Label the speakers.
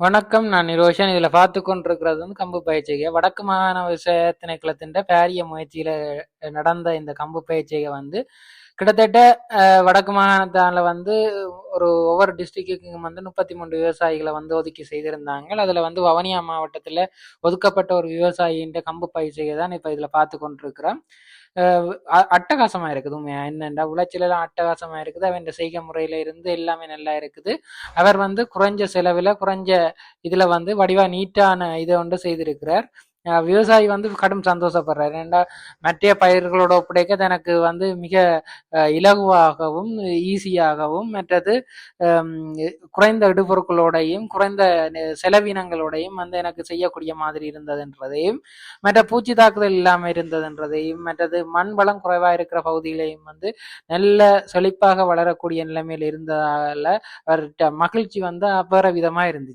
Speaker 1: வணக்கம் நான் நிரோஷன் இதில் பார்த்து கொண்டிருக்கிறது வந்து கம்பு பயிற்சிகை. வடக்கு மாகாண விவசாய திணைக்களத்தின் பாரிய முயற்சியில் நடந்த இந்த கம்பு பயிற்சிகை வந்து கிட்டத்தட்ட வடக்கு மாகாணத்தால வந்து ஒரு ஒவ்வொரு டிஸ்ட்ரிக்ட்டுக்கும் வந்து முப்பத்தி மூன்று விவசாயிகளை வந்து ஒதுக்கி செய்திருந்தாங்க. அதில் வந்து வவனியா மாவட்டத்தில் ஒதுக்கப்பட்ட ஒரு விவசாயின்ற கம்பு பயிற்சிகை தான் இப்போ இதில் பார்த்து கொண்டிருக்கிறோம். அட்டகாசமாக அ- இருக்குது உண்மையா? என்னண்டா விளைச்சல் அட்டகாசமாக இருக்குது. அவன் செய்கை முறையில் இருந்து எல்லாமே நல்லா இருக்குது. அவர் வந்து குறைஞ்ச செலவில் குறைஞ்ச இதில் வந்து வடிவா நீட்டான இதை ஒன்று செய்திருக்கிறார். விவசாயி வந்து கடும் சந்தோஷப்படுறார். ஏன்டா மற்ற பயிர்களோட ஒப்படைக்க தனக்கு வந்து மிக இலகுவாகவும் ஈஸியாகவும் மற்றது குறைந்த இடுபொருட்களோடையும் குறைந்த செலவினங்களோடையும் வந்து எனக்கு செய்யக்கூடிய மாதிரி இருந்ததுன்றதையும் மற்ற பூச்சி தாக்குதல் இல்லாமல் இருந்ததுன்றதையும் மற்றது மண் வளம் குறைவாக இருக்கிற பகுதிகளையும் வந்து நல்ல செழிப்பாக வளரக்கூடிய நிலைமையில் இருந்ததால அவர்கிட்ட மகிழ்ச்சி வந்து அபர விதமாக இருந்துச்சு.